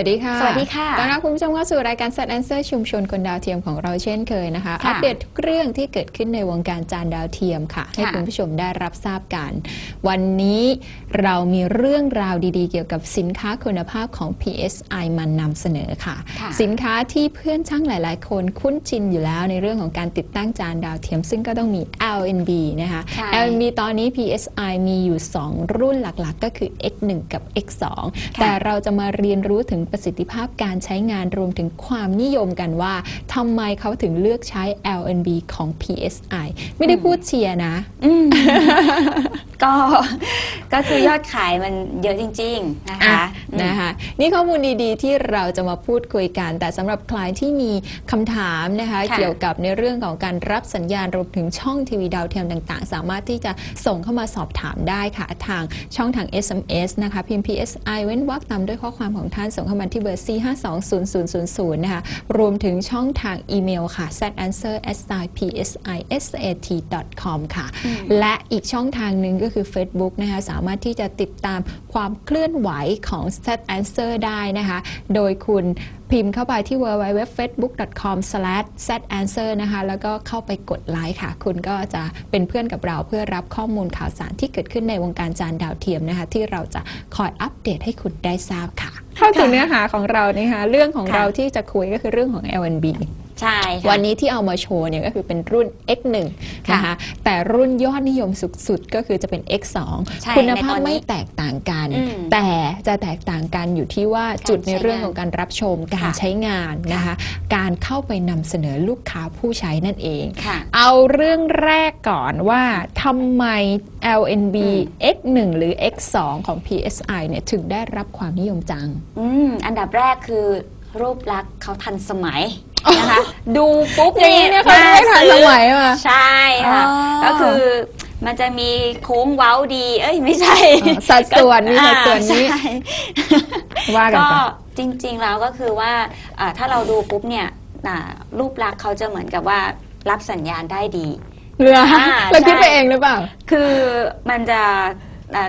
วัสดีค่ะ สวัสดีค่ะต้อนรับคุณผู้ชมเข้าสู่รายการ Set Answer ชุมชนคนดาวเทียมของเราเช่นเคยนะคะค่ะอัปเดตทุกเรื่องที่เกิดขึ้นในวงการจานดาวเทียมค่ะ ให้ค่ะคุณผู้ชมได้รับทราบกัน วันนี้เรามีเรื่องราวดีๆ เกี่ยวกับสินค้าคุณภาพของ PSI มานำเสนอค่ะค่ะ สินค้าที่เพื่อนช่างหลาย ๆ คนคุ้นชินอยู่แล้วในเรื่องของการติดตั้งจานดาวเทียม ซึ่งก็ต้องมี LNB นะคะใช่ LNB ตอนนี้ PSI มีอยู่ 2 รุ่นหลัก ๆ ก็คือ X1 กับ X2 ค่ะแต่เราจะมาเรียนรู้ถึงประสิทธิภาพการใช้งานรวมถึงความนิยมกันว่าทำไมเขาถึงเลือกใช้ LNB ของ PSI ไม่ได้พูดเชียร์นะอืม ก็ก็คือยอดขายมันเยอะจริง ๆ นะคะอะอืมนะคะ นี่ข้อมูลดีๆ ที่เราจะมาพูดคุยกัน แต่สำหรับใครที่มีคำถามนะคะ ค่ะ เกี่ยวกับในเรื่องของการรับสัญญาณรวมถึงช่องทีวีดาวเทียมต่างๆ สามารถที่จะส่งเข้ามาสอบถามได้ค่ะ ทางช่องทาง SMS นะคะพิมพ์ PSI เว้นวรรคตามด้วยข้อความของท่านส่งเข้ามาที่เบอร์4520000นะคะรวมถึงช่องทางอีเมลค่ะ zanswer psisat.com ค่ะ และอีกช่องทางหนึ่งก็คือ Facebook นะคะสามารถที่จะติดตามความเคลื่อนไหวของ Set Answer ได้นะคะ โดยคุณพิมพ์เข้าไปที่ www.facebook.com/setanswer นะคะแล้วก็เข้าไปกดไลค์ค่ะ คุณก็จะเป็นเพื่อนกับเราเพื่อรับข้อมูลข่าวสารที่เกิดขึ้นในวงการจานดาวเทียมนะคะ ที่เราจะคอยอัปเดตให้คุณได้ทราบค่ะ เข้าสู่เนื้อหาของเรานะคะเรื่องของค่ะเราที่จะคุยก็คือเรื่องของ LNB ใช่ค่ะ วันนี้ที่เอามาโชว์เนี่ยก็คือเป็นรุ่น X1 ค่ะนะคะแต่รุ่นยอดนิยมสุดๆ ก็คือจะเป็น X2 ใช่คุณภาพในตอนนี้ไม่แตกต่างกัน อืมแต่จะแตกต่างกันอยู่ที่ว่าการจุดในใช้เรื่องงานของการรับชมการค่ะใช้งานนะคะ การเข้าไปนำเสนอลูกค้าผู้ใช้นั่นเอง ค่ะ เอาเรื่องแรกก่อนว่าทำไม LNB อืม X1 หรือ X2 ของ PSI เนี่ยถึงได้รับความนิยมจัง อืมอันดับแรกคือรูปลักษณ์เขาทันสมัย นะคะ ดูปุ๊บอย่างนี้เนี่ยเขาเรียกทันสมัยว่ะใช่ค่ะ อ๋อ ก็คือมันจะมีโค้งเว้าดี เอ้ยไม่ใช่อ๋อสัดส่วนมีสัดส่วนนี้ อ่าใช่ ว่ากันก็ไป จริงๆแล้วก็คือว่าอ่าถ้าเราดูปุ๊บเนี่ยอ่ารูปลักษณ์เขาจะเหมือนกับว่ารับสัญญาณได้ดีเรืออ่าเราคิดใช่ ไปเองหรือเปล่า คือมันจะอ่า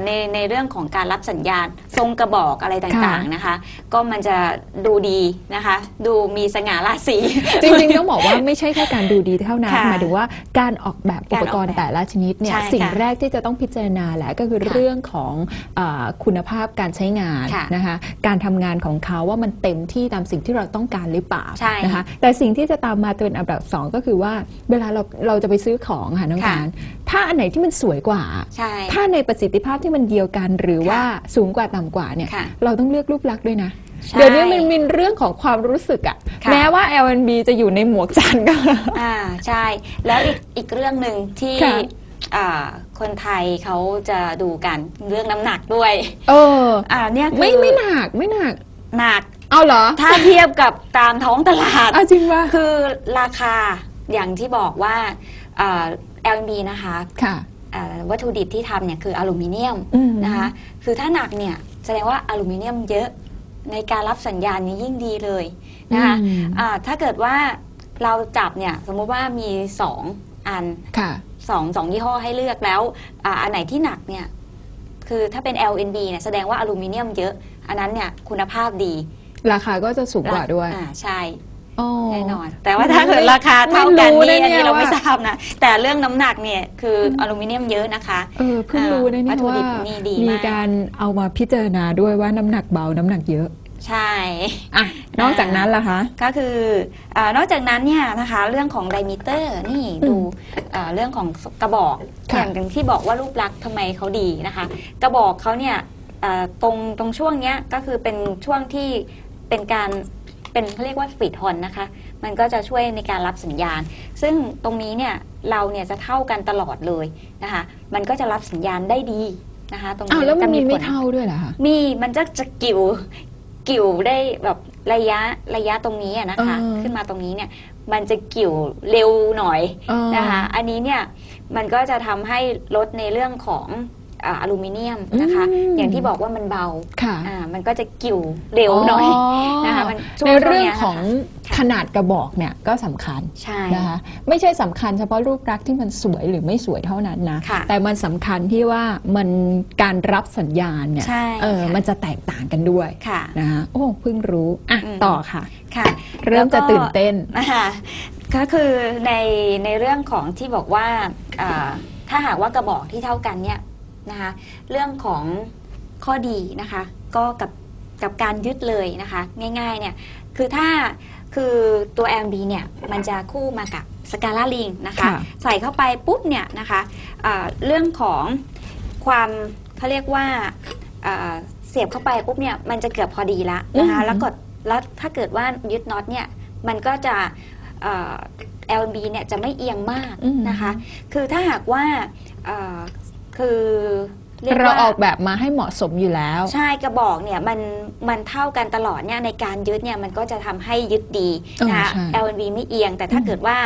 ในในเรื่องของการรับสัญญาณ ทรงกระบอกอะไรต่างๆนะคะ ก็มันจะดูดีนะคะ ดูมีสง่าราศี จริงๆ ต้องบอกว่าไม่ใช่แค่การดูดีเท่านั้นค่ะหมายถึงว่าการออกแบบอุปกรณ์การออกแบบแต่ละชนิดเนี่ยใช่สิ่งค่ะแรกที่จะต้องพิจารณาแหละก็คือค่ะเรื่องของอาคุณภาพการใช้งานค่ะนะคะการทำงานของเขาว่ามันเต็มที่ตามสิ่งที่เราต้องการหรือเปล่าใช่นะคะแต่สิ่งที่จะตามมาเป็นอันดับสองก็คือว่าเวลาเราเราจะไปซื้อของค่ะน้องค่ะการ ถ้าอันไหนที่มันสวยกว่า ใช่ ถ้าในประสิทธิภาพที่มันเดียวกันหรือค่ะว่าสูงกว่าต่ำกว่าเนี่ย ค่ะเราต้องเลือกรูปลักษณ์ด้วยนะ ใช่เดี๋ยวนี้มันมีเรื่องของความรู้สึกอะค่ะ แม้ว่า LNB จะอยู่ในหมวกจันทร์ก็ อ่าใช่ แล้วอีกอีกเรื่องหนึ่งที่ค่ะ อ่าคนไทยเขาจะดูกันเรื่องน้ำหนักด้วย เออ อ่าเนี่ยคือไม่ไม่หนักไม่หนัก หนัก เอาเหรอถ้าเทียบกับตามท้องตลาด เอาจริงป่ะ คือราคาอย่างที่บอกว่าอ่า LNB นะคะค่ะอ่าวัตถุดิบที่ทำเนี่ยคืออลูมิเนียมอืมนะคะคือถ้าหนักเนี่ยแสดงว่าอลูมิเนียมเยอะในการรับสัญญาณนี้ยิ่งดีเลยนะคะอืมอ่าถ้าเกิดว่าเราจับเนี่ยสมมุติว่ามี2อันค่ะสองสองยี่ห้อให้เลือกแล้วอาอันไหนที่หนักเนี่ยคือถ้าเป็น LNB เนี่ยแสดงว่าอลูมิเนียมเยอะ อันนั้นเนี่ยคุณภาพดี ราคาก็จะสูงกว่าด้วยอ่าใช่อ๋อ แน่นอน แต่ว่าถ้าเกิดราคาเท่ากันไม่รู้นี่นะอันนี้เนี่ยเราไม่ว่าทราบนะ แต่เรื่องน้ำหนักเนี่ยคืออลูมิเนียมเยอะนะคะเออเพิ่งรู้นะเนี่วัยตถุว่าดิบนี่ดีมีมากการเอามาพิจารณาด้วยว่าน้ำหนักเบาน้ำหนักเยอะใช่อะนอกจากนั้นล่ะคะ ก็คืออานอกจากนั้นเนี่ยนะคะ เรื่องของไดมิเตอร์นี่ดูอ่าเรื่องของกระบอกค่ะอย่างอย่างที่บอกว่ารูปลักษณ์ทำไมเขาดีนะคะ กระบอกเขาเนี่ยอ่าตรงตรงช่วงเนี้ยก็คือเป็นช่วงที่เป็นการ เป็นเขาเรียกว่าฟีดฮอนนะคะ มันก็จะช่วยในการรับสัญญาณ ซึ่งตรงนี้เนี่ยเราเนี่ยจะเท่ากันตลอดเลยนะคะ มันก็จะรับสัญญาณได้ดีนะคะ ตรงอ้าวนี้แล้วมันจะมีผไม่ลเท่าด้วยเหรอคะมีมันจะจะกิ่วกิ่วได้แบบระยะระยะตรงนี้อะนะคะเออขึ้นมาตรงนี้เนี่ยมันจะกิ่วเร็วหน่อยเออนะคะ อันนี้เนี่ยมันก็จะทำให้ลดในเรื่องของ อ่าอลูมิเนียมนะคะอืมอย่างที่บอกว่ามันเบาค่ะอ่ามันก็จะกิ่วเร็วหน่อยนะคะมันช่วงในเรื่องช่วงเนี้ยของค่ะขนาดกระบอกเนี่ยก็สำคัญใช่นะคะไม่ใช่สำคัญเฉพาะรูปลักษณ์ที่มันสวยหรือไม่สวยเท่านั้นนะค่ะแต่มันสำคัญที่ว่ามันการรับสัญญาณเนี่ยใช่เออค่ะมันจะแตกต่างกันด้วยค่ะนะคะโอ้เพิ่งรู้อะอืมต่อค่ะค่ะ เริ่มจะแล้วก็ตื่นเต้นนะคะก็คือในในเรื่องของที่บอกว่าอ่าถ้าหากว่ากระบอกที่เท่ากันเนี่ย นะคะ เรื่องของข้อดีนะคะ ก็กับกับการยึดเลยนะคะ ง่ายๆเนี่ยคือถ้าคือตัว LB เนี่ยมันจะคู่มากับสกา l าลิงนะคะ ค่ะ ใส่เข้าไปปุ๊บเนี่ยนะคะอ่าเรื่องของความเขาเรียกว่าอ่าเสียบเข้าไปปุ๊บเนี่ยมันจะเกือบพอดีละนะคะอืมแล้วกดแล้วถ้าเกิดว่ายึดน็อตเนี่ยมันก็จะเอ่อ LB เนี่ยจะไม่เอียงมากอืมนะคะ คือถ้าหากว่าเอ่อ คือเรียกเราว่า ออกแบบมาให้เหมาะสมอยู่แล้ว ใช่กระบอกเนี่ยมันมันเท่ากันตลอดเนี่ยในการยึดเนี่ยมันก็จะทำให้ยึดดีนะคะ เออใช่ LB ไม่เอียง แต่ถ้าอืมเกิดว่า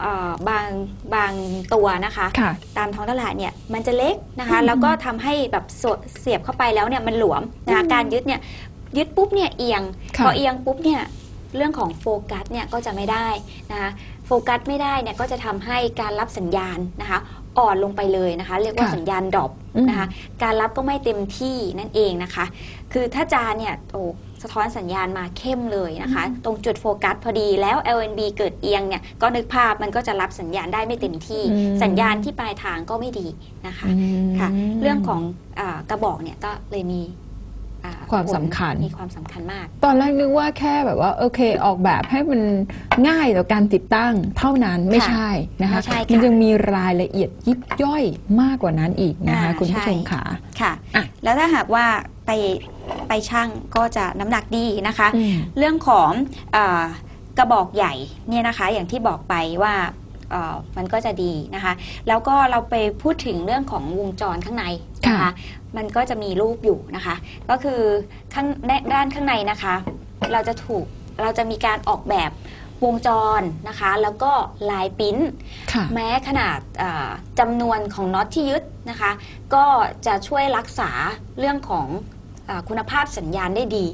เอ่อบางบางตัวนะคะ ค่ะ ตามท้องตลาดเนี่ยมันจะเล็กนะคะอืม แล้วก็ทำให้แบบสวเสียบเข้าไปแล้วเนี่ยมันหลวมนะคะอืมการยึดเนี่ยยึดปุ๊บเนี่ยเอียงค่ะพอเอียงปุ๊บเนี่ยเรื่องของโฟกัสเนี่ยก็จะไม่ได้นะคะ โฟกัสไม่ได้เนี่ยก็จะทำให้การรับสัญญาณนะคะอ่อนลงไปเลยนะคะ เรียกว่าค่ะสัญญาณดรอปอืมนะคะการรับก็ไม่เต็มที่นั่นเองนะคะ คือถ้าจานเนี่ยโอ้สะท้อนสัญญาณมาเข้มเลยนะคะ ตรงจุดโฟกัสพอดีแล้ว LNB เกิดเอียงเนี่ยก็นึกภาพมันก็จะรับสัญญาณได้ไม่เต็มที่อืมสัญญาณที่ปลายทางก็ไม่ดีนะคะอืมค่ะเรื่องของอากระบอกเนี่ยก็เลยมีอ่ ความสำคัญ มีความสำคัญมาก ตอนแรกนึกว่าแค่แบบว่าโอเคออกแบบให้มันง่ายต่อการติดตั้งเท่านั้นไม่ใช่นะคะไม่ใช่ค่ะ มันยังมีรายละเอียดยิบย่อยมากกว่านั้นอีกนะคะอ่าคุณผู้ชมใช่ค่ะ ค่ะ อะ แล้วถ้าหากว่าไปไปช่างก็จะน้ำหนักดีนะคะอืมเรื่องของเออกระบอกใหญ่เนี่ยนะคะ อย่างที่บอกไปว่าเอ่อมันก็จะดีนะคะ แล้วก็เราไปพูดถึงเรื่องของวงจรข้างใน นะคะค่ะมันก็จะมีรูปอยู่นะคะ ก็คือข้างด้านข้างในนะคะ เราจะถูกเราจะมีการออกแบบวงจรนะคะ แล้วก็ลายปริ้นค่ะแม้ขนาดเอ่อจำนวนของน็อตที่ยึดนะคะ ก็จะช่วยรักษาเรื่องของเออคุณภาพสัญญาณได้ดี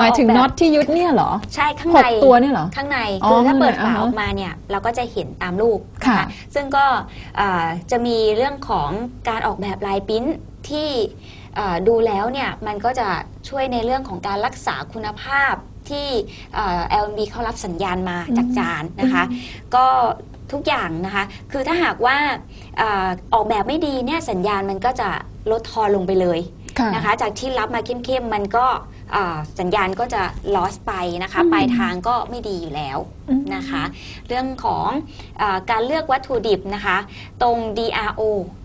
หมายถึงเรกแบบน็อตที่ยึดเนี่ยเหรอ ใช่ข้างหในกตัวเนี่ยเหรอ ข้างในอ๋อคือถ้าเปิดข้างในฝาอ่าฮะออกมาเนี่ยเราก็จะเห็นตามรูปนะค่ะคะซึ่งก็เอ่อจะมีเรื่องของการออกแบบลายปริ้นที่เอ่อดูแล้วเนี่ยมันก็จะช่วยในเรื่องของการรักษาคุณภาพที่เอ่อ LNB เขารับสัญญาณมาจากจานนะคะ ก็ทุกอย่างนะคะ คือถ้าหากว่าเอ่อออกแบบไม่ดีเนี่ยสัญญาณมันก็จะลดทอนลงไปเลยค่ะ นะคะ จากที่รับมาเข้มๆ มันก็เอ่อสัญญาณก็จะ loss ไปนะคะอืมปลายทางก็ไม่ดีอยู่แล้วอืมนะคะ เรื่องของเออการเลือกวัตถุดิบนะคะ ตรง DRO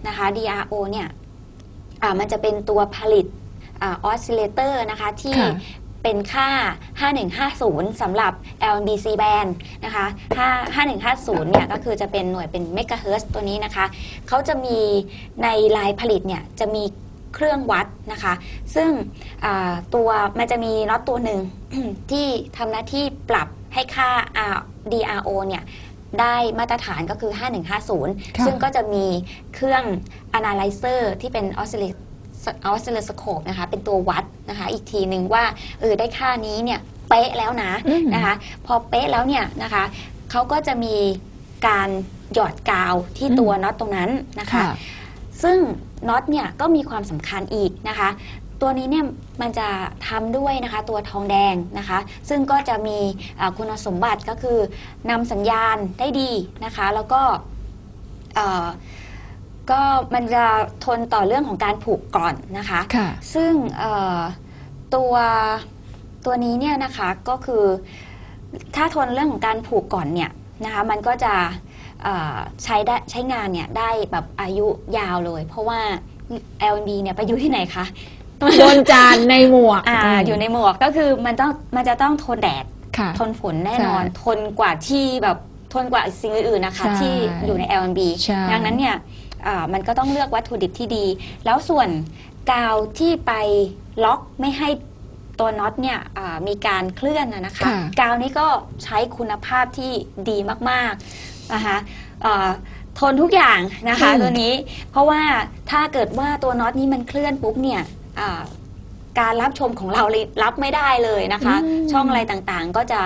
นะคะ DRO เนี่ยอ่ามันจะเป็นตัวผลิตออสซิเลเตอร์นะคะที่ค่ะเป็นค่า 5150 สำหรับ LNBC band นะคะ5 5150 เนี่ยก็คือจะเป็นหน่วยเป็นเมกะเฮิร์ตตัวนี้นะคะ เขาจะมีในลายผลิตเนี่ยจะมี เครื่องวัดนะคะ ซึ่งอ่าตัวมันจะมีน็อตตัวหนึ่งที่ทำหน้าที่ปรับให้ค่า R- DRO เนี่ยได้มาตรฐานก็คือค่ะ5150 ซึ่งก็จะมีเครื่อง analyzer ที่เป็น oscillate oscilloscope นะคะ เป็นตัววัดนะคะ อีกทีหนึ่งว่าเออได้ค่านี้เนี่ยเป๊ะแล้วนะอืมนะคะ พอเป๊ะแล้วเนี่ยนะคะเขาก็จะมีการหยอดกาวที่ตัวน็อตตรงนั้นนะคะค่ะซึ่ง น็อตเนี่ยก็มีความสำคัญอีกนะคะ ตัวนี้เนี่ยมันจะทำด้วยนะคะตัวทองแดงนะคะ ซึ่งก็จะมีอ่าคุณสมบัติก็คือนำสัญญาณได้ดีนะคะ แล้วก็เอ่อก็มันจะทนต่อเรื่องของการผูกก่อนนะคะค่ะซึ่งเอ่อตัวตัวนี้เนี่ยนะคะก็คือถ้าทนเรื่องของการผูกก่อนเนี่ยนะคะ มันก็จะเอ่อ ใช้ได้ใช้งานเนี่ยได้แบบอายุยาวเลย เพราะว่า LNB เนี่ยไปอยู่ที่ไหนคะโดนจานในหมวกอ่าอยู่ในหมวกก็คือมันต้องมันจะต้องทนแดดค่ะทนฝนแน่นอนใช่ทนกว่าที่แบบทนกว่าสิ่งอื่นๆนะคะใช่ที่อยู่ใน L&B ใช่ดังนั้นเนี่ยอ่ามันก็ต้องเลือกวัตถุดิบที่ดี แล้วส่วนกาวที่ไปล็อกไม่ให้ตัวน็อตเนี่ยอ่ามีการเคลื่อนนะนะคะค่ะกาวนี้ก็ใช้คุณภาพที่ดีมากๆ นะคะอ่าทนทุกอย่างนะคะอืมตัวนี้ เพราะว่าถ้าเกิดว่าตัวน็อตนี้มันเคลื่อนปุ๊บเนี่ยอ่าการรับชมของเราเลยรับไม่ได้เลยนะคะอืมช่องอะไรต่างๆ ก็จะ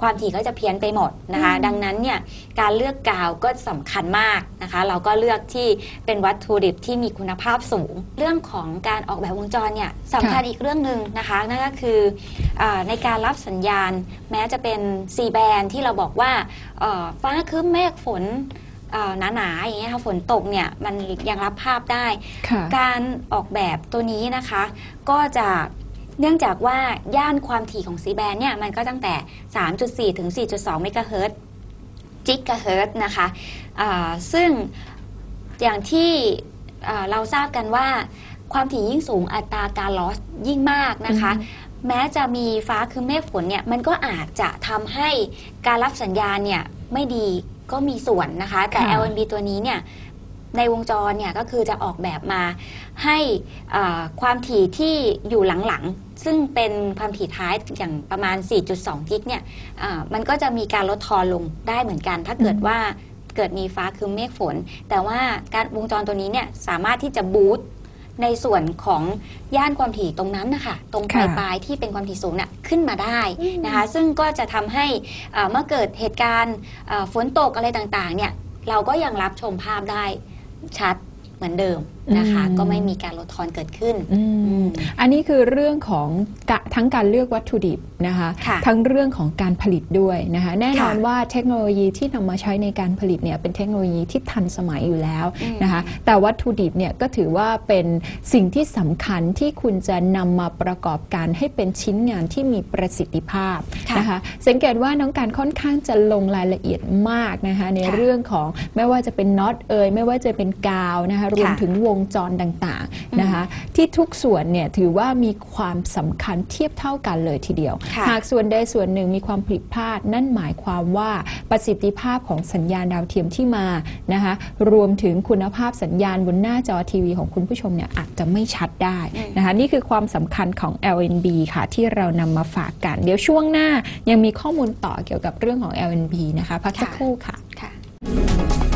ความถี่ก็จะเพี้ยนไปหมดนะคะอืมดังนั้นเนี่ยการเลือกกาวก็สำคัญมากนะคะ เราก็เลือกที่เป็นวัตถุดิบที่มีคุณภาพสูง เรื่องของการออกแบบวงจรเนี่ยสำคัญอีกเรื่องหนึ่งนะคะนั่นก็คืออาในการรับสัญญาณ แม้จะเป็น C band ที่เราบอกว่าเอ่อฟ้าครึ้มเมฆฝนเอ่อหนาๆอย่างเงี้ยค่ะฝนตกเนี่ยมันยังรับภาพได้ค่ะการออกแบบตัวนี้นะคะ ก็จะ เนื่องจากว่าย่านความถี่ของซีแบนเนี่ยมันก็ตั้งแต่ 3.4 ถึง 4.2 เมกะเฮิรตซ์จิกะเฮิรตซ์นะคะอ่าซึ่งอย่างที่อ่าเราทราบกันว่าความถี่ยิ่งสูงอัตราการลอสยิ่งมากนะคะ แม้จะมีฟ้าคือเมฆฝนเนี่ยมันก็อาจจะทำให้การรับสัญญาณเนี่ยไม่ดีก็มีส่วนนะคะ แต่ค่ะ LNB ตัวนี้เนี่ยในวงจรเนี่ยก็คือจะออกแบบมาให้อ่าความถี่ที่อยู่หลังๆ ซึ่งเป็นความถี่ท้ายอย่างประมาณ 4.2 กิกเนี่ยอ่ามันก็จะมีการลดทอนลงได้เหมือนกัน ถ้าเกิดว่าเกิดมีฟ้าคือเมฆฝน แต่ว่าการวงจรตัวนี้เนี่ยสามารถที่จะบูสต์ในส่วนของย่านความถี่ตรงนั้นนะคะตรงปลายค่ะปลายที่เป็นความถี่สูงน่ะขึ้นมาได้นะคะ ซึ่งก็จะทำให้อ่าเมื่อเกิดเหตุการณ์อ่าฝนตกอะไรต่างๆเนี่ยเราก็ยังรับชมภาพได้ชัดเหมือนเดิมนะคะอืมก็ไม่มีการลดทอนเกิดขึ้นอืมอืมอันนี้คือเรื่องของกะทั้งการเลือกวัตถุดิบนะคะค่ะทั้งเรื่องของการผลิตด้วยนะคะ แน่นอนค่ะว่าเทคโนโลยีที่นำมาใช้ในการผลิตเนี่ยเป็นเทคโนโลยีที่ทันสมัยอยู่แล้วอืมนะคะ แต่วัตถุดิบเนี่ยก็ถือว่าเป็นสิ่งที่สำคัญที่คุณจะนำมาประกอบการให้เป็นชิ้นงานที่มีประสิทธิภาพค่ะนะคะ สังเกตว่าน้องการค่อนข้างจะลงรายละเอียดมากนะคะ ในค่ะเรื่องของไม่ว่าจะเป็นน็อตเอยไม่ว่าจะเป็นกาวนะคะรวมค่ะถึงวงจรต่างๆนะคะที่ทุกส่วนเนี่ยถือว่ามีความสำคัญเทียบเท่ากันเลยทีเดียวค่ะหากส่วนใดส่วนหนึ่งมีความผิดพลาด นั่นหมายความว่าประสิทธิภาพของสัญญาณดาวเทียมที่มานะคะรวมถึงคุณภาพสัญญาณบนหน้าจอทีวีของคุณผู้ชมเนี่ยอาจจะไม่ชัดได้นะคะนี่คือความสำคัญของ LNB ค่ะ ที่เรานำมาฝากกัน เดี๋ยวช่วงหน้ายังมีข้อมูลต่อเกี่ยวกับเรื่องของ LNB นะคะพักสักค่ะครู่ค่ะ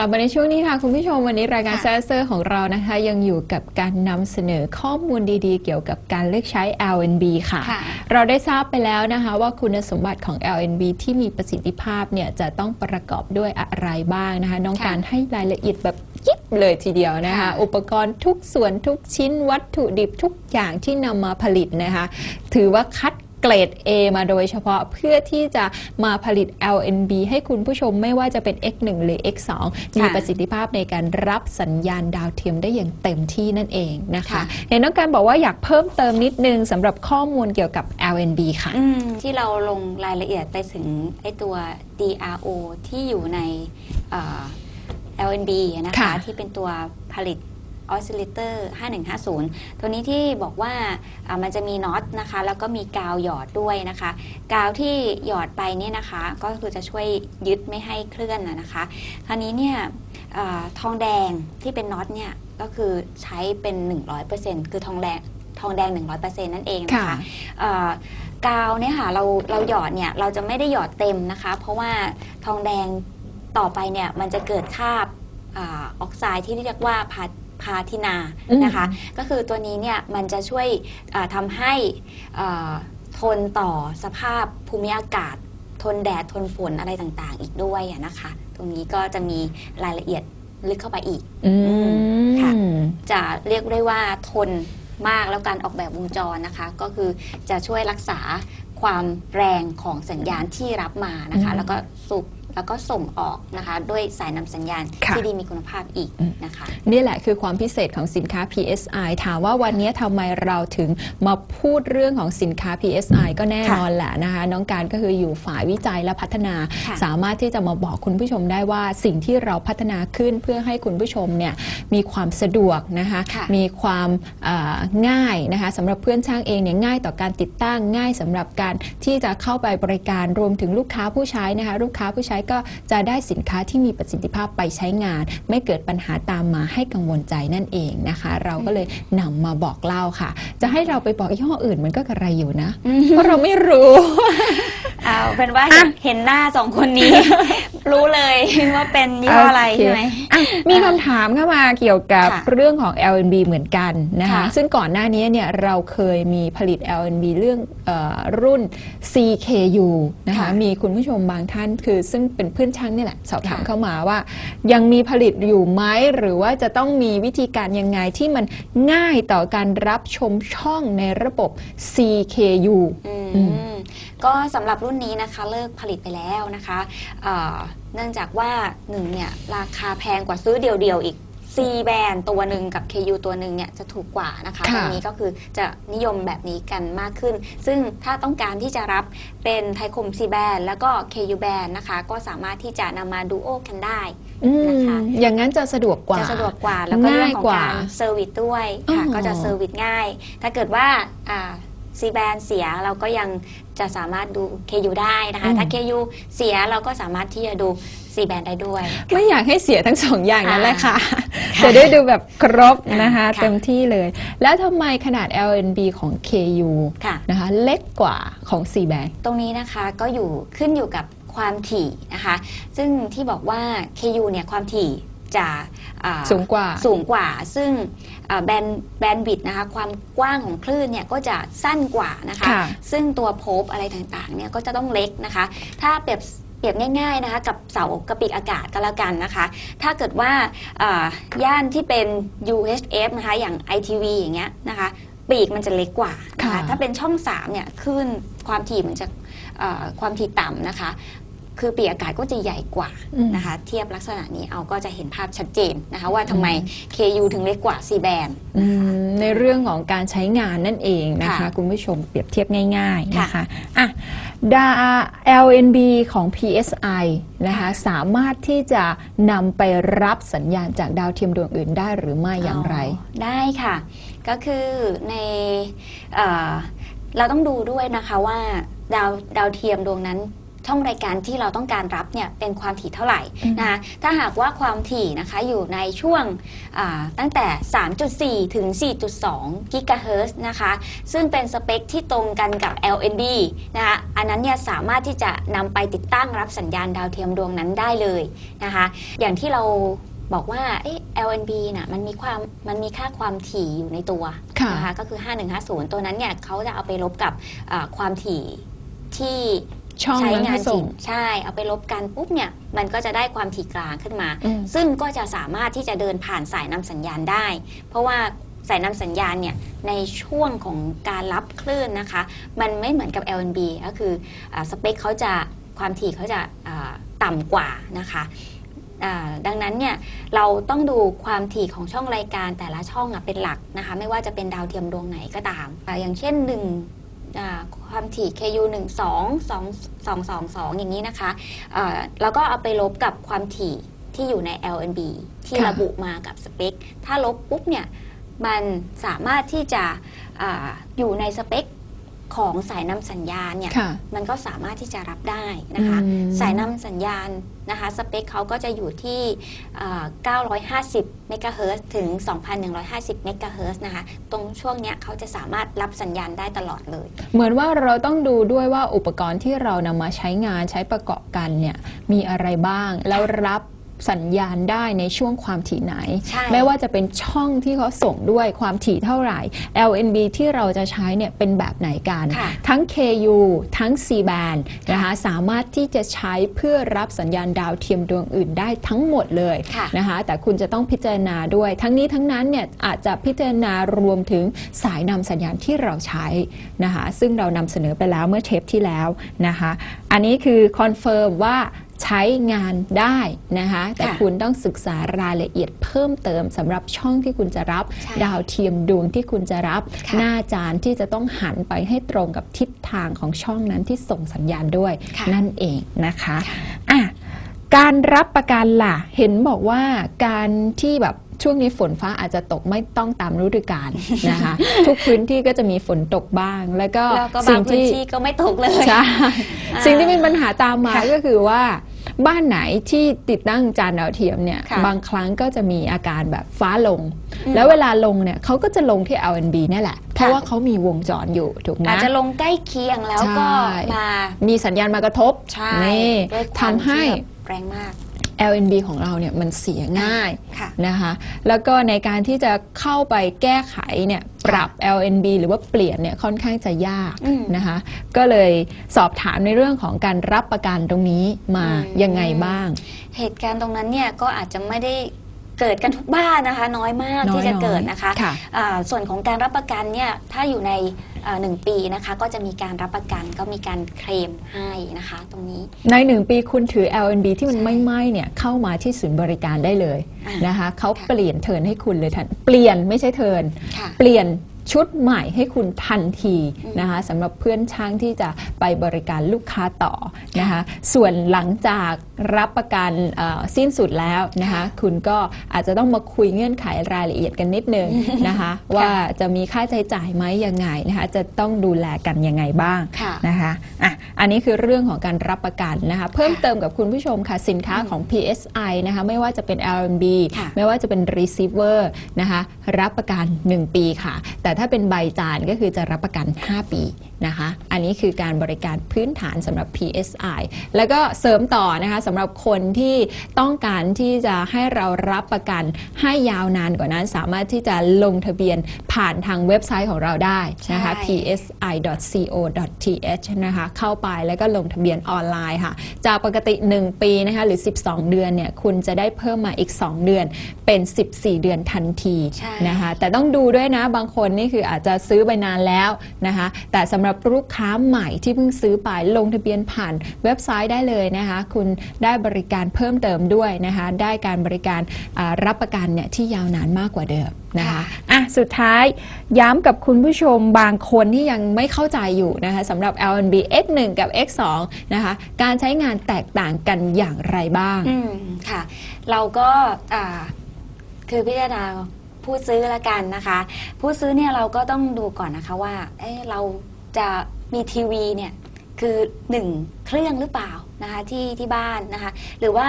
ลับมาในช่วงนี้ค่ะ คุณผู้ชมวันนี้รายการค่ะแซเซอร์ของเรานะคะ ยังอยู่กับการนำเสนอข้อมูลดีๆ เกี่ยวกับการเลือกใช้ LNB ค่ะค่ะ เราได้ทราบไปแล้วนะคะว่าคุณสมบัติของ LNB ที่มีประสิทธิภาพเนี่ยจะต้องประกอบด้วยอะไรบ้างนะคะ น้องค่ะการให้รายละเอียดแบบยิบเลยทีเดียวนะคะค่ะอุปกรณ์ทุกส่วนทุกชิ้นวัตถุดิบทุกอย่างที่นำมาผลิตนะคะ ถือว่าคัด เกรด A มาโดยเฉพาะเพื่อที่จะมาผลิต LNB ให้คุณผู้ชมไม่ว่าจะเป็น X1 หรือ X2 มีประสิทธิภาพในการรับสัญญาณดาวเทียมได้อย่างเต็มที่นั่นเองนะคะค่ะเห็นน้องการบอกว่าอยากเพิ่มเติมนิดนึงสำหรับข้อมูลเกี่ยวกับ LNB ค่ะอืมที่เราลงรายละเอียดไปถึงไอตัว DRO ที่อยู่ในเอ่อ LNB นะคะค่ะที่เป็นตัวผลิต oscillator 5150 ตัวนี้ที่บอกว่าอ่ามันจะมีน็อตนะคะ แล้วก็มีกาวหยอดด้วยนะคะ กาวที่หยอดไปเนี่ยนะคะ ก็คือจะช่วยยึดไม่ให้เคลื่อนนะนะคะ คราวนี้เนี่ยอาทองแดงที่เป็นน็อตเนี่ยก็คือใช้เป็น 100%คือทองแดงทองแดง 100%นั่นเองนะคะค่ะเอ่อกาวเนี่ยค่ะเราเราหยอดเนี่ยเราจะไม่ได้หยอดเต็มนะคะ เพราะว่าทองแดงต่อไปเนี่ยมันจะเกิดคราบอาออกไซด์ที่เรียกว่าพา พาทินาอืมนะคะ ก็คือตัวนี้เนี่ยมันจะช่วยอ่าทำให้อ่าทนต่อสภาพภูมิอากาศ ทนแดดทนฝนอะไรต่างๆ อีกด้วยอะนะคะ ตรงนี้ก็จะมีรายละเอียดลึกเข้าไปอีกอืค่ะมจะเรียกได้ว่าทนมากแล้วการออกแบบวงจรนะคะ ก็คือจะช่วยรักษาความแรงของสัญญาณที่รับมานะคะอืมแล้วก็สูบ แล้วก็ส่งออกนะคะด้วยสายนำสัญญาณค่ะที่ดีมีคุณภาพอีกนะคะ นี่แหละคือความพิเศษของสินค้า PSI ถามว่าวันนี้ทำไมเราถึงมาพูดเรื่องของสินค้า PSI ก็แน่นอนแหละนะคะ น้องการก็คืออยู่ฝ่ายวิจัยและพัฒนาค่ะสามารถที่จะมาบอกคุณผู้ชมได้ว่าสิ่งที่เราพัฒนาขึ้นเพื่อให้คุณผู้ชมเนี่ยมีความสะดวกนะคะค่ะมีความเอ่อง่ายนะคะสำหรับเพื่อนช่างเองเนี่ยง่ายต่อการติดตั้งง่ายสำหรับการที่จะเข้าไปบริการรวมถึงลูกค้าผู้ใช้นะคะลูกค้าผู้ใช้ก็จะได้สินค้าที่มีประสิทธิภาพไปใช้งาน ไม่เกิดปัญหาตามมาให้กังวลใจนั่นเองนะคะ เราก็เลยนำมาบอกเล่าค่ะ จะให้เราไปบอกยี่ห้ออื่นมันก็กระไรอยู่นะ เพราะเราไม่รู้เอาเป็นว่าเห็นหน้าสองคนนี้ รู้เลยว่าเป็นยี่ห้ออะไรโอเคใช่ไหมอะมีคำถามเข้ามาเกี่ยวกับค่ะเรื่องของ LNB เหมือนกันนะคะค่ะซึ่งก่อนหน้านี้เนี่ยเราเคยมีผลิต LNB เรื่องเออรุ่น CKU นะคะค่ะมีคุณผู้ชมบางท่านคือซึ่งเป็นเพื่อนช่างนี่แหละ สอบถามค่ะเข้ามาว่า ยังมีผลิตอยู่ไหมหรือว่าจะต้องมีวิธีการยังไงที่มันง่ายต่อการรับชมช่องในระบบ CKU อืมอืมก็สำหรับรุ่นนี้นะคะเลิกผลิตไปแล้วนะคะเอ่อเนื่องจากว่าหนึ่งเนี่ยราคาแพงกว่าซื้อเดียวๆอีก C แบรนด์ตัวหนึ่งกับ KU ตัวหนึ่งเนี่ยจะถูกกว่านะคะค่ะตรงนี้ก็คือจะนิยมแบบนี้กันมากขึ้น ซึ่งถ้าต้องการที่จะรับเป็นไทยคม C แบรนด์แล้วก็ KU แบรนด์นะคะ ก็สามารถที่จะนำมาดูโอกันได้ อืมนะคะ อย่างนั้นจะสะดวกกว่า จะสะดวกกว่าแล้วก็เรื่องง่ายของกว่าการเซอร์วิสด้วยค่ะอ๋อก็จะเซอร์วิสง่าย ถ้าเกิดว่า ซีแบนเสียเราก็ยังจะสามารถดู KU ได้นะคะ ถ้า KU เสียเราก็สามารถที่จะดู C แบนได้ด้วย ไม่อยากให้เสียทั้งสองอย่างนั่นแหละค่ะค่ะ จะได้ดูแบบครบนะคะค่ะเต็มที่เลย แล้วทำไมขนาด LNB ของ KU ค่ะนะคะเล็กกว่าของ C band ตตรงนี้นะคะก็อยู่ขึ้นอยู่กับความถี่นะคะ ซึ่งที่บอกว่า KU เนี่ยความถี่ จะอ่าสูงกว่าสูงกว่า ซึ่งอ่าแบนแบนบิดนะคะความกว้างของคลื่นเนี่ยก็จะสั้นกว่านะคะค่ะซึ่งตัวโพบอะไรต่างๆเนี่ยก็จะต้องเล็กนะคะ ถ้าเปรียบเปรียบง่ายๆนะคะกับเสากระปิกอากาศก็แล้วกันนะคะ ถ้าเกิดว่าอ่าย่านที่เป็น UHF นะคะอย่าง ITV อย่างเงี้ยนะคะปีกมันจะเล็กกว่านะคะค่ะถ้าเป็นช่อง3เนี่ยคลื่นความถี่มันจะเอ่อความถี่ต่ำนะคะ คือปีกอากาศก็จะใหญ่กว่าอืมนะคะ เทียบลักษณะนี้เอาก็จะเห็นภาพชัดเจนนะคะ ว่าทำไม KU ถึงเล็กกว่า C band อืมในเรื่องของการใช้งานนั่นเองนะคะค่ะคุณผู้ชมเปรียบเทียบง่ายๆค่ะนะคะอะดา LNB ของ PSI นะคะสามารถที่จะนำไปรับสัญญาณจากดาวเทียมดวงอื่นได้หรือไม่อย่างไร ได้ค่ะ ก็คือในเอ่อเราต้องดูด้วยนะคะว่าดาวดาวเทียมดวงนั้น ช่องรายการที่เราต้องการรับเนี่ยเป็นความถี่เท่าไหร่อืมนะคะถ้าหากว่าความถี่นะคะอยู่ในช่วงอ่าตั้งแต่ 3.4 ถึง 4.2 กิกะเฮิรตซ์นะคะซึ่งเป็นสเปคที่ตรงกันกับ LNB นะคะอันนั้นเนี่ยสามารถที่จะนำไปติดตั้งรับสัญญาณดาวเทียมดวงนั้นได้เลยนะคะอย่างที่เราบอกว่าเอ๊ะ LNB น่ะมันมีความมันมีค่าความถี่อยู่ในตัวค่ะนะคะก็คือ 5150 ตัวนั้นเนี่ยเขาจะเอาไปลบกับอ่าความถี่ที่ ช่องใช้นั้นงานให้จส่ริงง ใช่เอาไปลบกันปุ๊บเนี่ยมันก็จะได้ความถี่กลางขึ้นมา อืม ซึ่งก็จะสามารถที่จะเดินผ่านสายนำสัญญาณได้ เพราะว่าสายนำสัญญาณเนี่ยในช่วงของการรับคลื่นนะคะ มันไม่เหมือนกับ LNB ก็คืออาสเปคเขาจะความถี่เขาจะอ่าต่ำกว่านะคะอ่าดังนั้นเนี่ยเราต้องดูความถี่ของช่องรายการแต่ละช่องอะเป็นหลักนะคะ ไม่ว่าจะเป็นดาวเทียมดวงไหนก็ตามอาอย่างเช่นหนึ่งอ่า ความถี่ KU 1 2 2 2 2 2 อย่างนี้นะคะะแล้วก็เอาไปลบกับความถี่ที่อยู่ใน LNB ที่ระบุมากับสเปค ถ้าลบปุ๊บเนี่ย มันสามารถที่จะออยู่ในสเปค ของสายนำสัญญาณเนี่ยค่ะมันก็สามารถที่จะรับได้นะคะอืมสายนำสัญญาณนะคะสเปคเขาก็จะอยู่ที่อ่า950 เมกะเฮิรตซ์ถึง 2,150 เมกะเฮิรตซ์นะคะ ตรงช่วงเนี้ยเขาจะสามารถรับสัญญาณได้ตลอดเลย เหมือนว่าเราต้องดูด้วยว่าอุปกรณ์ที่เรานำมาใช้งานใช้ประกอบกันเนี่ยมีอะไรบ้างแล้วรับ สัญญาณได้ในช่วงความถี่ไหน ใช่ ไม่ว่าจะเป็นช่องที่เขาส่งด้วยความถี่เท่าไหร่ LNB ที่เราจะใช้เนี่ยเป็นแบบไหนกัน ค่ะ ทั้ง KU ทั้ง C band นะคะสามารถที่จะใช้เพื่อรับสัญญาณดาวเทียมดวงอื่นได้ทั้งหมดเลยค่ะนะคะแต่คุณจะต้องพิจารณาด้วย ทั้งนี้ทั้งนั้นเนี่ยอาจจะพิจารณารวมถึงสายนำสัญญาณที่เราใช้นะคะซึ่งเรานำเสนอไปแล้วเมื่อเทปที่แล้วนะคะอันนี้คือคอนเฟิร์มว่า ใช้งานได้นะคะ แต่ค่ะคุณต้องศึกษารายละเอียดเพิ่มเติมสำหรับช่องที่คุณจะรับใช่ดาวเทียมดวงที่คุณจะรับค่ะหน้าจานที่จะต้องหันไปให้ตรงกับทิศทางของช่องนั้นที่ส่งสัญญาณด้วยค่ะนั่นเองนะคะค่ะอะการรับประกันล่ะ เห็นบอกว่าการที่แบบช่วงนี้ฝนฟ้าอาจจะตกไม่ต้องตามฤดูกาลนะคะ ทุกพื้นที่ก็จะมีฝนตกบ้าง แล้วก็แล้วก็บาสิ่งงพื้นที่ที่ก็ไม่ตกเลยใช่อ่าสิ่งที่มีปัญหาตามมาค่ะก็คือว่า บ้านไหนที่ติดตั้งจานดาวเทียมเนี่ยค่ะบางครั้งก็จะมีอาการแบบฟ้าลงอืมแล้วเวลาลงเนี่ยเขาก็จะลงที่ LNB เนี่ยแหละ เพราะว่าเขามีวงจรอยู่ถูกไหมอาจจะลงใกล้เคียงแล้วก็ใช่มา มีสัญญาณมากระทบใช่นี่ด้วยความทำให้ที่แบบแรงมาก LNB ของเราเนี่ยมันเสียง่ายค่ะนะคะแล้วก็ในการที่จะเข้าไปแก้ไขเนี่ยปรับ LNB หรือว่าเปลี่ยนเนี่ยค่อนข้างจะยากอืมนะคะก็เลยสอบถามในเรื่องของการรับประกันตรงนี้มาอืมยังไงบ้าง เหตุการณ์ตรงนั้นเนี่ยก็อาจจะไม่ได้ เกิดกันทุกบ้านนะคะ น้อยมากน้อยที่จะๆเกิดนะคะค่ะอ่าส่วนของการรับประกันเนี่ยถ้าอยู่ในอ่าหนึ่งปีนะคะก็จะมีการรับประกันก็มีการเคลมให้นะคะ ตรงนี้ในหนึ่งปีคุณถือ LNB ที่มันใช่ไม่ไหม้เนี่ยเข้ามาที่ศูนย์บริการได้เลยอะนะคะเขาค่ะเปลี่ยนเทิร์นให้คุณเลยทันเปลี่ยนไม่ใช่เทิร์นค่ะเปลี่ยน ชุดใหม่ให้คุณทันทีอืมนะคะสำหรับเพื่อนช่างที่จะไปบริการลูกค้าต่อนะคะส่วนหลังจากรับประกันเอ่อสิ้นสุดแล้วนะคะค่ะคุณก็อาจจะต้องมาคุยเงื่อนไขรายละเอียดกันนิดนึงนะคะว่าจะมีค่าใช้จ่ายไหมยังไงนะคะจะต้องดูแลกันยังไงบ้างค่ะนะคะอะอันนี้คือเรื่องของการรับประกันนะคะเพิ่มเติมกับคุณผู้ชมค่ะสินค้าของ PSI นะคะไม่ว่าจะเป็น LMB ค่ะไม่ว่าจะเป็น Receiver นะคะรับประกัน 1 ปีค่ะ แต่ถ้าเป็นใบจานก็คือจะรับประกัน 5 ปี นะคะ อันนี้คือการบริการพื้นฐานสำหรับ PSI แล้วก็เสริมต่อนะคะสำหรับคนที่ต้องการที่จะให้เรารับประกันให้ยาวนานกว่านั้น สามารถที่จะลงทะเบียนผ่านทางเว็บไซต์ของเราได้นะคะ psi.co.th นะคะเข้าไปแล้วก็ลงทะเบียนออนไลน์ค่ะ จากปกติ 1 ปีนะคะหรือ 12 เดือนเนี่ยคุณจะได้เพิ่มมาอีก 2 เดือนเป็น 14 เดือนทันทีนะคะแต่ต้องดูด้วยนะบางคนนี่คืออาจจะซื้อไปนานแล้วนะคะแต่สำหรับลูกค้าใหม่ที่เพิ่งซื้อไปลงทะเบียนผ่านเว็บไซต์ได้เลยนะคะ คุณได้บริการเพิ่มเติมด้วยนะคะ ได้การบริการอ่ารับประกันเนี่ยที่ยาวนานมากกว่าเดิมนะคะค่ะอะสุดท้ายย้ำกับคุณผู้ชมบางคนที่ยังไม่เข้าใจอยู่นะคะสำหรับ LNB X1 กับ X2 นะคะการใช้งานแตกต่างกันอย่างไรบ้างอืมค่ะ เราก็อ่าคือพิจารณาผู้ซื้อละกันนะคะ ผู้ซื้อเนี่ยเราก็ต้องดูก่อนนะคะว่าเอ๊ะเรา จะมีทีวีเนี่ยคือหนึ่งเครื่องหรือเปล่านะคะที่ที่บ้านนะคะหรือว่า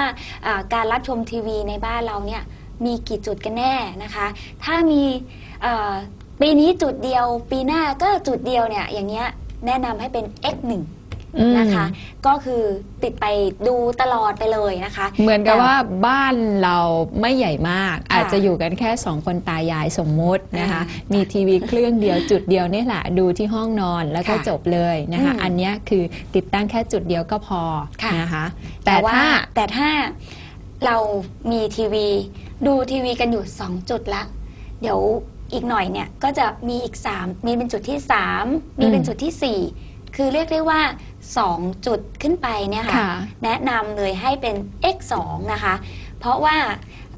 การรับชมทีวีในบ้านเราเนี่ยมีกี่จุดกันแน่นะคะ ถ้ามีปีนี้จุดเดียว ปีหน้าก็จุดเดียวเนี่ยอย่างเงี้ยแนะนำให้เป็น X1 อืม นะคะ ก็คือติดไปดูตลอดไปเลยนะคะเหมือนกับว่าบ้านเราไม่ใหญ่มากค่ะอาจจะอยู่กันแค่สองคนตายายสมมตินะคะอ่ามีทีวีเครื่องเดียวจุดเดียวนี่แหละดูที่ห้องนอนแล้วก็ค่ะจบเลยนะคะ อืมอันเนี้ยคือติดตั้งแค่จุดเดียวก็พอค่ะ นะคะ แต่แต่ว่าถ้า แต่ถ้าเรามีทีวี ดูทีวีกันอยู่ 2 จุดละ เดี๋ยวอีกหน่อยเนี่ยก็จะมีอีก 3 มีเป็นจุดที่ 3 มีเป็นอืม จุดทีสี่4 คือเรียกได้ว่า 2 จุดขึ้นไปเนี่ยค่ะ ค่ะแนะนำเลยให้เป็น x 2นะคะ เพราะว่า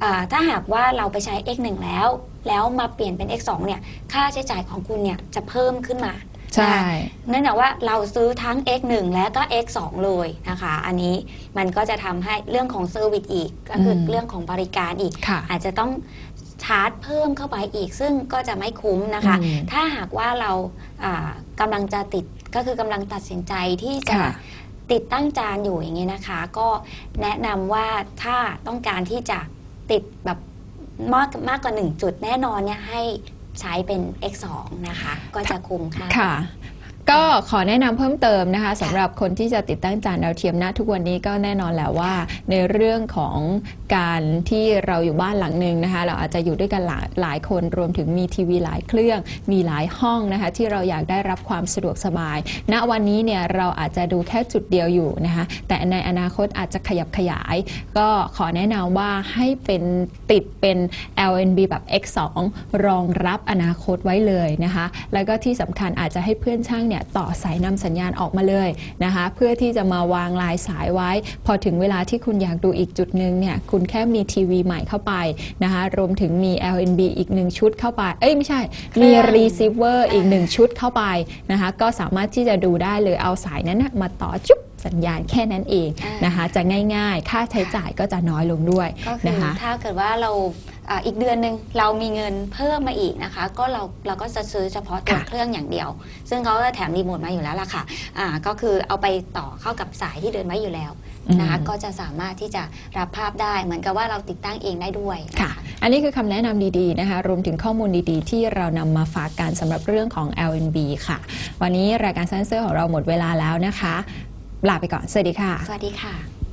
อ่าถ้าหากว่าเราไปใช้ x 1แล้ว แล้วมาเปลี่ยนเป็น x 2เนี่ย ค่าใช้จ่ายของคุณเนี่ยจะเพิ่มขึ้นมาใช่ นะคะเนื่องจากว่าเราซื้อทั้ง x 1และก็ x 2เลยนะคะ อันนี้มันก็จะทำให้เรื่องของเซอร์วิสอีก ก็คืออม เรื่องของบริการอีก ค่ะ อาจจะต้องชาร์จเพิ่มเข้าไปอีก ซึ่งก็จะไม่คุ้มนะคะ อืมถ้าหากว่าเราอ่ากำลังจะติด ก็คือกำลังตัดสินใจที่จะค่ะติดตั้งจานอยู่อย่างนี้นะคะ ก็แนะนำว่าถ้าต้องการที่จะติดแบบมากมากกว่า 1 จุดแน่นอนเนี่ยให้ใช้เป็น X2 นะคะ ก็จะคุ้มค่า ค่ะ ก็ขอแนะนำเพิ่มเติมนะคะสำหรับคนที่จะติดตั้งจานดาวเทียมณทุกวันนี้ก็แน่นอนแล้วว่า ในเรื่องของการที่เราอยู่บ้านหลังหนึ่งนะคะ เราอาจจะอยู่ด้วยกันหลายหลายคนรวมถึงมีทีวีหลายเครื่อง มีหลายห้องนะคะ ที่เราอยากได้รับความสะดวกสบาย ณวันนี้เนี่ยเราอาจจะดูแค่จุดเดียวอยู่นะคะ แต่ในอนาคตอาจจะขยับขยาย ก็ขอแนะนำว่าให้เป็นติดเป็น LNB แบบ X2 รองรับอนาคตไว้เลยนะคะ แล้วก็ที่สำคัญอาจจะให้เพื่อนช่างเนี่ยเนี่ยต่อสายนำสัญญาณออกมาเลยนะคะเพื่อที่จะมาวางลายสายไว้ พอถึงเวลาที่คุณอยากดูอีกจุดหนึ่งเนี่ยคุณแค่มีทีวีใหม่เข้าไปนะคะรวมถึงมี LNB อีกหนึ่งชุดเข้าไป เอ้ยไม่ใช่ มี receiver อีกหนึ่งชุดเข้าไปนะคะก็สามารถที่จะดูได้เลยเอาสายนั้นนะมาต่อจุ๊บ สัญญาณแค่นั้นเองอ่านนะคะ จะง่ายๆ ค่าใช้จ่ายก็จะน้อยลงด้วยก็คืนะอคะถ้าเกิดว่าเราอ่าอีกเดือนหนึ่งเรามีเงินเพิ่มมาอีกนะคะ ก็เราเราก็จะซื้อเฉพาะตัวค่ะเครื่องอย่างเดียว ซึ่งเขาก็แถมรีโมทมาอยู่แล้วล่ะค่ะอ่าก็คือเอาไปต่อเข้ากับสายที่เดินไว้อยู่แล้วนะคะอืมก็จะสามารถที่จะรับภาพได้เหมือนกับว่าเราติดตั้งเองได้ด้วยนค่ะ อันนี้คือคำแนะนำดีๆนะคะรวมถึงข้อมูลดีๆ ที่เรานำมาฝากกันสำหรับเรื่องของ LNB ค่ะ วันนี้รายการเซนเซอร์ของเราหมดเวลาแล้วนะคะ ลาไปก่อน สวัสดีค่ะ สวัสดีค่ะ